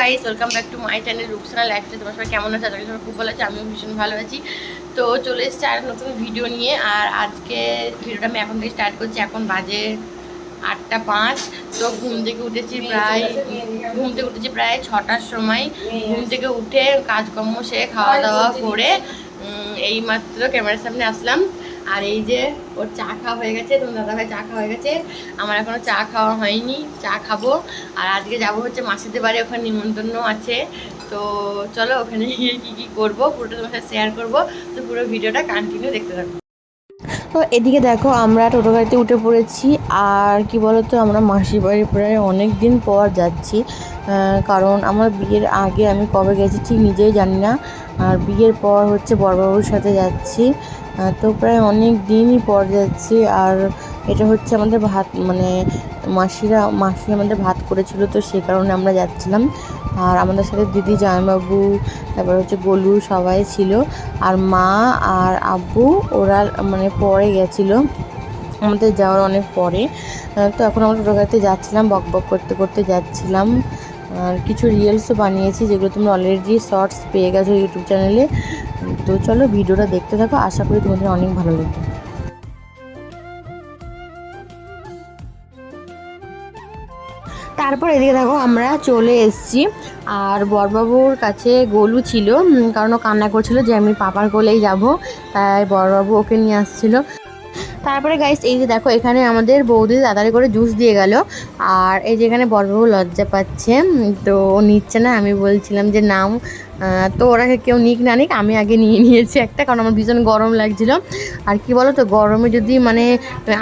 Guys welcome back to my channel Rupsana lifestyle তোমার সবাই কেমন আছে? আশা করি সবাই খুব ভালো আছে আমিও ভীষণ ভালো আছি। তো চলে এসেছি আর নতুন ভিডিও নিয়ে। আর আজকে ভিডিওটা আমি এখন থেকে স্টার্ট করছি এখন বাজে আটটা পাঁচ। তো ঘুম থেকে উঠেছি প্রায় ঘুম থেকে উঠেছি প্রায় ছটার সময়। ঘুম থেকে উঠে কাজকর্ম সে খাওয়া দাওয়া করে এই মাত্র ক্যামেরার সামনে আসলাম। আর এই যে ওর চা খাওয়া হয়ে গেছে, তোমার দাদাভাই চা খাওয়া হয়ে গেছে। আমার এখনও চা খাওয়া হয়নি, চা খাব। আর আজকে যাব হচ্ছে মাসিদের বাড়ি, ওখানে নিমন্ত্রণ আছে। তো চলো ওখানে গিয়ে কী কী করব, পুরোটা তোমার সাথে শেয়ার করব। তো পুরো ভিডিওটা কন্টিনিউ দেখতে থাকো। তো এদিকে দেখো, আমরা টোটো গাড়িতে উঠে পড়েছি। আর কি বলতো, আমরা মাসির বাড়ি প্রায় অনেক দিন পর যাচ্ছি। কারণ আমার বিয়ের আগে আমি কবে গেছি ঠিক নিজেই জানি না। আর বিয়ের পর হচ্ছে বড়বাবুর সাথে যাচ্ছি। তো প্রায় অনেক দিনই পর যাচ্ছি। আর এটা হচ্ছে আমাদের ভাত মানে মাসিরা, মাসি আমাদের ভাত করেছিল তো সে কারণে আমরা যাচ্ছিলাম। আর আমাদের সাথে দিদি, জামাইবাবু, তারপর হচ্ছে গোলু সবাই ছিল। আর মা আর আব্বু, ওরা মানে পরে গেছিল। আমাদের যাওয়ার অনেক পরে। তো এখন আমরা টোটো গাড়িতে যাচ্ছিলাম, বক বক করতে করতে যাচ্ছিলাম। আর কিছু রিলসও বানিয়েছি যেগুলো তোমরা অলরেডি শর্টস পেয়ে গেছো ইউটিউব চ্যানেলে তো চলো ভিডিওটা দেখতে থাকো, আশা করি তোমাদের অনেক ভালো লাগবে। তারপর এদিকে দেখো আমরা চলে এসেছি। আর বরবাবুর কাছে গোলু ছিল কারণ ও কান্না করছিল যে আমি পাপার কোলেই যাব, তাই বড়বাবু ওকে নিয়ে আসছিল। তারপরে গাইস এই যে দেখো, এখানে আমাদের বৌদি তাড়াতাড়ি করে জুস দিয়ে গেল। আর এই যে এখানে বড়বাবু লজ্জা পাচ্ছে। তো ও নিচ্ছে না, আমি বলছিলাম যে নাম তো ওরা কেউ নিক না নিক, আমি আগে নিয়ে নিয়েছি একটা, কারণ আমার ভীষণ গরম লাগছিল। আর কি বলো তো গরমে যদি মানে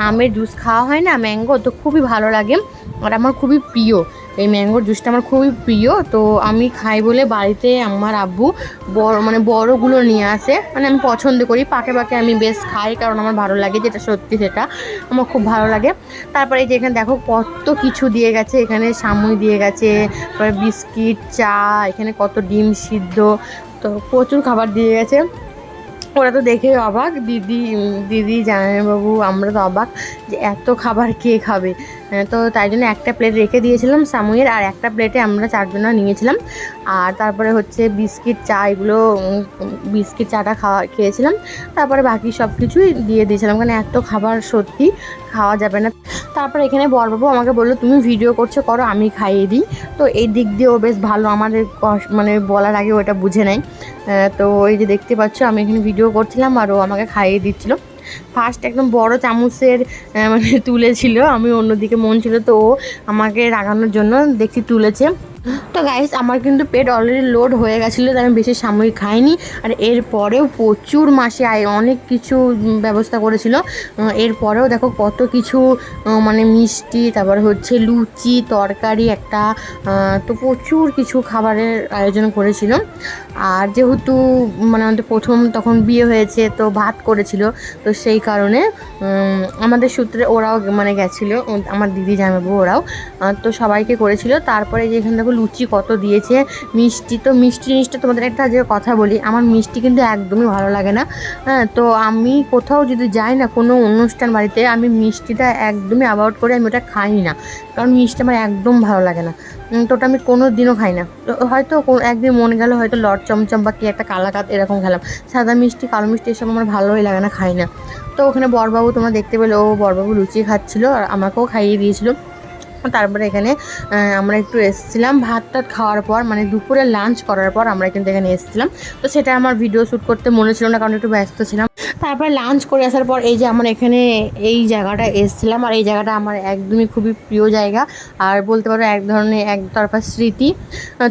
আমের জুস খাওয়া হয় না ম্যাঙ্গো তো খুবই ভালো লাগে। আর আমার খুবই প্রিয়। এই ম্যাঙ্গোর জুসটা আমার খুবই প্রিয়। তো আমি খাই বলে বাড়িতে আমার আব্বু বড় মানে বড়গুলো নিয়ে আসে। মানে আমি পছন্দ করি, পাকে পাকে আমি বেশ খাই কারণ আমার ভালো লাগে যেটা সত্যি সেটা। আমার খুব ভালো লাগে। তারপরে এই যে এখানে দেখো কত কিছু দিয়ে গেছে। এখানে সামুই দিয়ে গেছে, তারপরে বিস্কিট, চা, এখানে কত ডিম সিদ্ধ, তো প্রচুর খাবার দিয়ে গেছে। ওরা তো দেখে অবাক, দিদি দিদি, জামাইবাবু, আমরা তো অবাক যে এত খাবার কে খাবে? তো তাই জন্য একটা প্লেট রেখে দিয়েছিলাম সামুয়ের আর একটা প্লেটে আমরা চারজনা নিয়েছিলাম। আর তারপরে হচ্ছে বিস্কিট চা, এগুলো বিস্কিট চাটা খাওয়া, খেয়েছিলাম। তারপরে বাকি সব কিছুই দিয়ে দিয়েছিলাম, কারণ এত খাবার সত্যি খাওয়া যাবে না। তারপরে এখানে বরবাবু আমাকে বলল, তুমি ভিডিও করছ, করো, আমি খাইয়ে দিই। তো এই দিক দিয়েও বেশ ভালো, আমাদের মানে বলার আগে ওটা বুঝে নেয়। তো এই যে দেখতে পাচ্ছ, আমি এখানে ভিডিও করছিলাম, আর ও আমাকে খাইয়ে দিচ্ছিল। ফার্স্ট একদম বড় চামচের মানে তুলেছিল, আমি অন্যদিকে মন ছিল তো ও আমাকে রাগানোর জন্য দেখছি তুলেছে। তো গাইস আমার কিন্তু পেট অলরেডি লোড হয়ে গেছিল, তাই আমি বেশি সাময়িক খাইনি। আর এরপরেও প্রচুর মাসে আয়, অনেক কিছু ব্যবস্থা করেছিল। এরপরেও দেখো কত কিছু মানে মিষ্টি, তারপর হচ্ছে লুচি, তরকারি একটা তো প্রচুর কিছু খাবারের আয়োজন করেছিল। আর যেহেতু মানে আমাদের প্রথম তখন বিয়ে হয়েছে, তো ভাত করেছিল, তো সেই কারণে আমাদের সূত্রে ওরাও মানে গেছিল আমার দিদি জামাবু ওরাও তো সবাইকে করেছিল। তারপরে যে এখানে দেখো লুচি কত দিয়েছে? মিষ্টি তো, মিষ্টি জিনিসটা তোমাদের একটা যে কথা বলি, আমার মিষ্টি কিন্তু একদমই ভালো লাগে না। হ্যাঁ তো আমি কোথাও যদি যাই না, কোনো অনুষ্ঠান বাড়িতে, আমি মিষ্টিটা একদমই অ্যাভয়েড করে আমি ওটা খাই না। কারণ মিষ্টি আমার একদম ভালো লাগে না। তো ওটা আমি কোনো দিনও খাই না। হয়তো একদিন মনে গেল হয়তো লট চমচম বা কি একটা কালাকাত এরকম খেলাম। সাদা মিষ্টি, কালো মিষ্টি এসব আমার ভালোই লাগে না, খাই না। তো ওখানে বরবাবু তোমরা দেখতে পেলে, ও বরবাবু লুচি খাচ্ছিলো আর আমাকেও খাইয়ে দিয়েছিলো। তারপরে এখানে আমরা একটু এসেছিলাম ভাত টাত খাওয়ার পর মানে দুপুরে লাঞ্চ করার পর আমরা কিন্তু এখানে এসেছিলাম। তো সেটা আমার ভিডিও শ্যুট করতে মনে ছিল না, কারণ একটু ব্যস্ত ছিলাম। তারপরে লাঞ্চ করে আসার পর এই যে আমার এখানে এই জায়গাটা এসেছিলাম আর এই জায়গাটা আমার একদমই খুবই প্রিয় জায়গা। আর বলতে পারো এক ধরনের এক একতরফা স্মৃতি।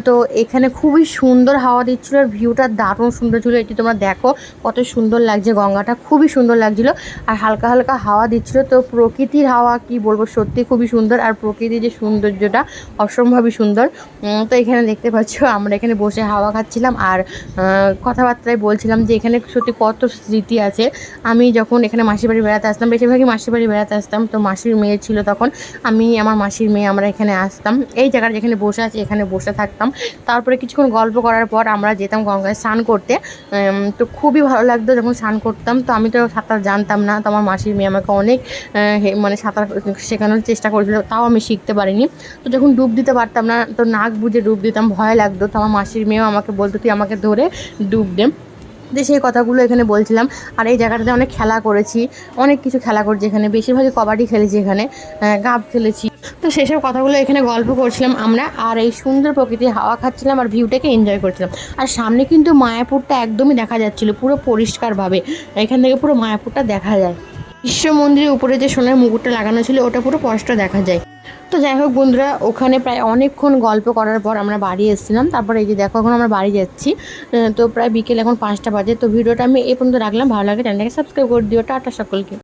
তো এখানে খুবই সুন্দর হাওয়া দিচ্ছিল আর ভিউটা দারুণ সুন্দর ছিল। এটি তোমরা দেখো, কত সুন্দর লাগছে গঙ্গাটা, খুবই সুন্দর লাগছিল। আর হালকা হালকা হাওয়া দিচ্ছিল। তো প্রকৃতির হাওয়া কি বলব, সত্যি খুবই সুন্দর। আর প্রকৃতির যে সৌন্দর্যটা অসম্ভবই সুন্দর। তো এখানে দেখতে পাচ্ছ, আমরা এখানে বসে হাওয়া খাচ্ছিলাম। আর কথাবার্তায় বলছিলাম যে এখানে সত্যি কত স্মৃতি আছে। আমি যখন এখানে মাসির বাড়ি বেড়াতে আসতাম, বেশিরভাগই মাসির বাড়ি বেড়াতে আসতাম। তো মাসির মেয়ে ছিল তখন। আমি, আমার মাসির মেয়ে, আমরা এখানে আসতাম। এই জায়গাটা যেখানে বসে আছি, এখানে বসে থাকতাম। তারপরে কিছুক্ষণ গল্প করার পর আমরা যেতাম গঙ্গায় স্নান করতে। তো খুবই ভালো লাগতো যখন স্নান করতাম। তো আমি তো সাঁতার জানতাম না। তো আমার মাসির মেয়ে আমাকে অনেক মানে সাঁতার শেখানোর চেষ্টা করেছিল। তাও আমি শিখতে পারিনি। তো যখন ডুব দিতে পারতাম না, তো নাক বুঝে ডুব দিতাম। ভয় লাগতো। তো আমার মাসির মেয়েও আমাকে বলতো, তুই আমাকে ধরে ডুব দে। যে সেই কথাগুলো এখানে বলছিলাম। আর এই জায়গাটাতে অনেক খেলা করেছি অনেক কিছু খেলা করছি এখানে। বেশিরভাগই কবাডি খেলেছি এখানে আহ, গাব খেলেছি। তো সেসব কথাগুলো এখানে গল্প করছিলাম আমরা আর এই সুন্দর প্রকৃতির হাওয়া খাচ্ছিলাম আর ভিউটাকে এনজয় করছিলাম। আর সামনে কিন্তু মায়াপুরটা একদমই দেখা যাচ্ছিল পুরো পরিষ্কারভাবে। এখান থেকে পুরো মায়াপুরটা দেখা যায়। বিশ্ব মন্দিরের উপরে যে সোনার মুকুটটা লাগানো ছিল ওটা পুরো স্পষ্ট দেখা যায়। তো যাই হোক বন্ধুরা, ওখানে প্রায় অনেকক্ষণ গল্প করার পর আমরা বাড়ি এসেছিলাম। তারপর এই যে দেখো, এখন আমরা বাড়ি যাচ্ছি। তো প্রায় বিকেল এখন পাঁচটা বাজে। তো ভিডিওটা আমি এই পর্যন্ত রাখলাম। ভালো লাগে চ্যানেলটাকে সাবস্ক্রাইব করে দিও। টাটা সকলকে।